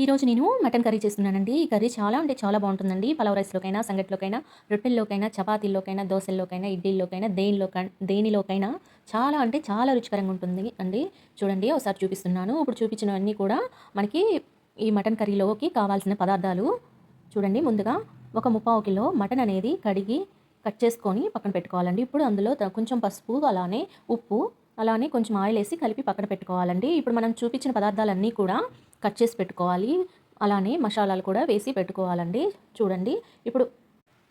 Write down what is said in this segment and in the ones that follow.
ఈరోజు నేను mutton curry చేస్తున్నానండి. ఈ కర్రీ చాలా అంటే చాలా బాగుంటుందండి. పలావ్ రైస్లోకైనా సంగట్లోకైనా రొట్టెల్లోకైనా చపాతీల్లోకైనా దోశల్లోకైనా ఇడ్లీల్లోకైనా దేనిలోకైనా దేనిలోకైనా చాలా అంటే చాలా రుచికరంగా ఉంటుంది అండి. చూడండి ఒకసారి చూపిస్తున్నాను. ఇప్పుడు చూపించినవన్నీ కూడా మనకి ఈ మటన్ కర్రీలోకి కావాల్సిన పదార్థాలు. చూడండి ముందుగా ఒక ముప్పావు కిలో మటన్ అనేది కడిగి కట్ చేసుకొని పక్కన పెట్టుకోవాలండి. ఇప్పుడు అందులో త- కొంచెం పసుపు అలానే ఉప్పు అలానే కొంచెం ఆయిల్ వేసి కలిపి పక్కన పెట్టుకోవాలండి. ఇప్పుడు మనం చూపించిన పదార్థాలన్నీ కూడా కట్ చేసి పెట్టుకోవాలి. అలానే మసాలాలు కూడా వేసి పెట్టుకోవాలండి. చూడండి. ఇప్పుడు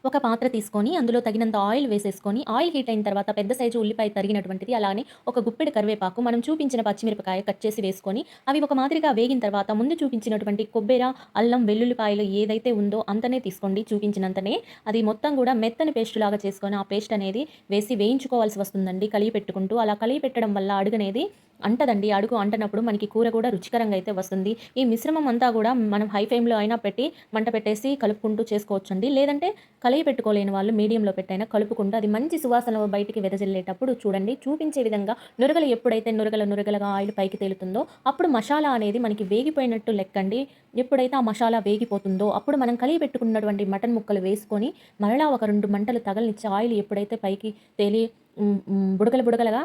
ఒక పాత్ర తీసుకొని అందులో తగినంత ఆయిల్ వేసేసుకొని ఆయిల్ హీట్ అయిన తర్వాత పెద్ద సైజు ఉల్లిపాయ తరిగినటువంటిది అలానే ఒక గుప్పెడు కరివేపాకు మనం చూపించిన పచ్చిమిరపకాయ కట్ చేసి వేసుకొని అవి ఒక మాదిరిగా వేగిన తర్వాత ముందు చూపించినటువంటి కొబ్బెర అల్లం వెల్లుల్లిపాయలు ఏదైతే ఉందో అంతనే తీసుకోండి. చూపించినంతనే అది మొత్తం కూడా మెత్తని పేస్ట్ లాగా చేసుకొని ఆ పేస్ట్ అనేది వేసి వేయించుకోవాల్సి వస్తుందండి. కలిగి పెట్టుకుంటూ అలా కలిగి పెట్టడం వల్ల అడుగనేది అంటదండి. అడుగు అంటనప్పుడు మనకి కూర కూడా రుచికరంగా అయితే వస్తుంది. ఈ మిశ్రమం అంతా కూడా మనం హై ఫ్లేమ్లో అయినా పెట్టి మంట పెట్టేసి కలుపుకుంటూ చేసుకోవచ్చండి. లేదంటే కలిగి పెట్టుకోలేని వాళ్ళు మీడియంలో పెట్టైనా కలుపుకుంటూ అది మంచి సువాసన బయటికి వెదజల్లేటప్పుడు చూడండి. చూపించే విధంగా నురగలు ఎప్పుడైతే నురగల నురగలగా ఆయిల్ పైకి తేలుతుందో అప్పుడు మసాలా అనేది మనకి వేగిపోయినట్టు లెక్కండి. ఎప్పుడైతే ఆ మసాలా వేగిపోతుందో అప్పుడు మనం కలిగి పెట్టుకున్నటువంటి మటన్ ముక్కలు వేసుకొని మరలా ఒక రెండు మంటలు తగలనిచ్చి ఆయిల్ ఎప్పుడైతే పైకి తేలి బుడగలు బుడగలుగా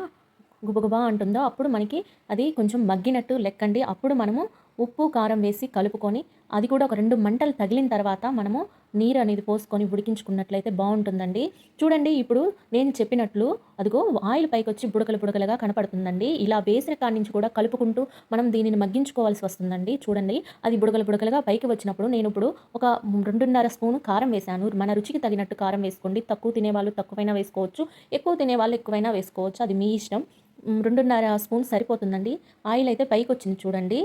గుబగుబా అంటుందో అప్పుడు మనకి అది కొంచెం మగ్గినట్టు లెక్కండి. అప్పుడు మనము ఉప్పు కారం వేసి కలుపుకొని అది కూడా ఒక రెండు మంటలు తగిలిన తర్వాత మనము నీరు అనేది పోసుకొని ఉడికించుకున్నట్లయితే బాగుంటుందండి. చూడండి ఇప్పుడు నేను చెప్పినట్లు అదిగో ఆయిల్ పైకి వచ్చి బుడకలు బుడకలుగా కనపడుతుందండి. ఇలా వేసిన కాడి నుంచి కూడా కలుపుకుంటూ మనం దీనిని మగ్గించుకోవాల్సి వస్తుందండి. చూడండి అది బుడగలు బుడకలుగా పైకి వచ్చినప్పుడు నేను ఇప్పుడు ఒక రెండున్నర స్పూన్ కారం వేశాను. మన రుచికి తగినట్టు కారం వేసుకోండి. తక్కువ తినేవాళ్ళు తక్కువైనా వేసుకోవచ్చు. ఎక్కువ తినేవాళ్ళు ఎక్కువైనా వేసుకోవచ్చు. అది మీ ఇష్టం. రెండున్నర స్పూన్ సరిపోతుందండి. ఆయిల్ అయితే పైకి వచ్చింది చూడండి.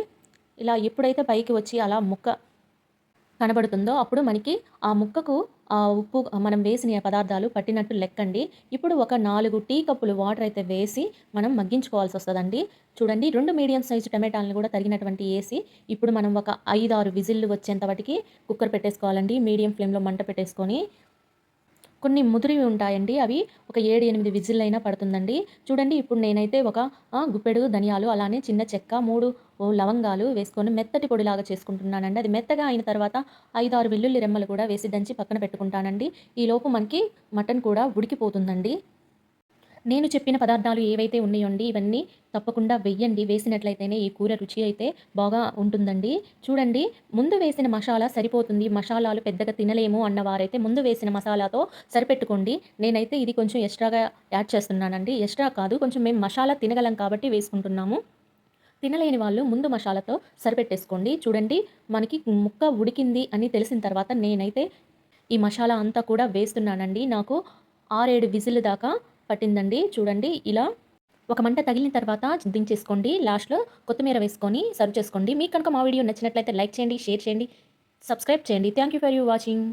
ఇలా ఎప్పుడైతే పైకి వచ్చి అలా ముక్క కనబడుతుందో అప్పుడు మనకి ఆ ముక్కకు ఆ ఉప్పు మనం వేసిన పదార్థాలు పట్టినట్టు లెక్కండి. ఇప్పుడు ఒక నాలుగు టీ కప్పులు వాటర్ అయితే వేసి మనం మగ్గించుకోవాల్సి వస్తుందండి. చూడండి రెండు మీడియం సైజు టమాటాలను కూడా తరిగినటువంటి వేసి ఇప్పుడు మనం ఒక ఐదు ఆరు విజిల్లు వచ్చేంత వాటికి కుక్కర్ పెట్టేసుకోవాలండి. మీడియం ఫ్లేమ్లో మంట పెట్టేసుకొని కొన్ని ముదిరివి ఉంటాయండి. అవి ఒక ఏడు ఎనిమిది విజిల్ అయినా పడుతుందండి. చూడండి ఇప్పుడు నేనైతే ఒక గుప్పెడు ధనియాలు అలానే చిన్న చెక్క మూడు ఓ లవంగాలు వేసుకొని మెత్తటి పొడిలాగా చేసుకుంటున్నానండి. అది మెత్తగా అయిన తర్వాత ఐదు ఆరు వెల్లుల్లి రెమ్మలు కూడా వేసి దంచి పక్కన పెట్టుకుంటానండి. ఈలోపు మనకి మటన్ కూడా ఉడికిపోతుందండి. నేను చెప్పిన పదార్థాలు ఏవైతే ఉన్నాయండి ఇవన్నీ తప్పకుండా వెయ్యండి వేసినట్లయితేనే ఈ కూర రుచి అయితే బాగా ఉంటుందండి. చూడండి ముందు వేసిన మసాలా సరిపోతుంది. మసాలాలు పెద్దగా తినలేము అన్నవారైతే ముందు వేసిన మసాలాతో సరిపెట్టుకోండి. నేనైతే ఇది కొంచెం ఎక్స్ట్రాగా యాడ్ చేస్తున్నానండి. ఎక్స్ట్రా కాదు కొంచెం మేము మసాలా తినగలం కాబట్టి వేసుకుంటున్నాము. తినలేని వాళ్ళు ముందు మసాలాతో సరిపెట్టేసుకోండి. చూడండి మనకి ముక్క ఉడికింది అని తెలిసిన తర్వాత నేనైతే ఈ మసాలా అంతా కూడా వేస్తున్నానండి. నాకు ఆరేడు విజిల్ దాకా పట్టిందండి. చూడండి ఇలా ఒక మంట తగిలిన తర్వాత దించేసుకోండి. లాస్ట్లో కొత్తిమీర వేసుకొని సర్వ్ చేసుకోండి. మీకు కనుక మా వీడియో నచ్చినట్లయితే లైక్ చేయండి షేర్ చేయండి సబ్స్క్రైబ్ చేయండి. Thank you for you watching.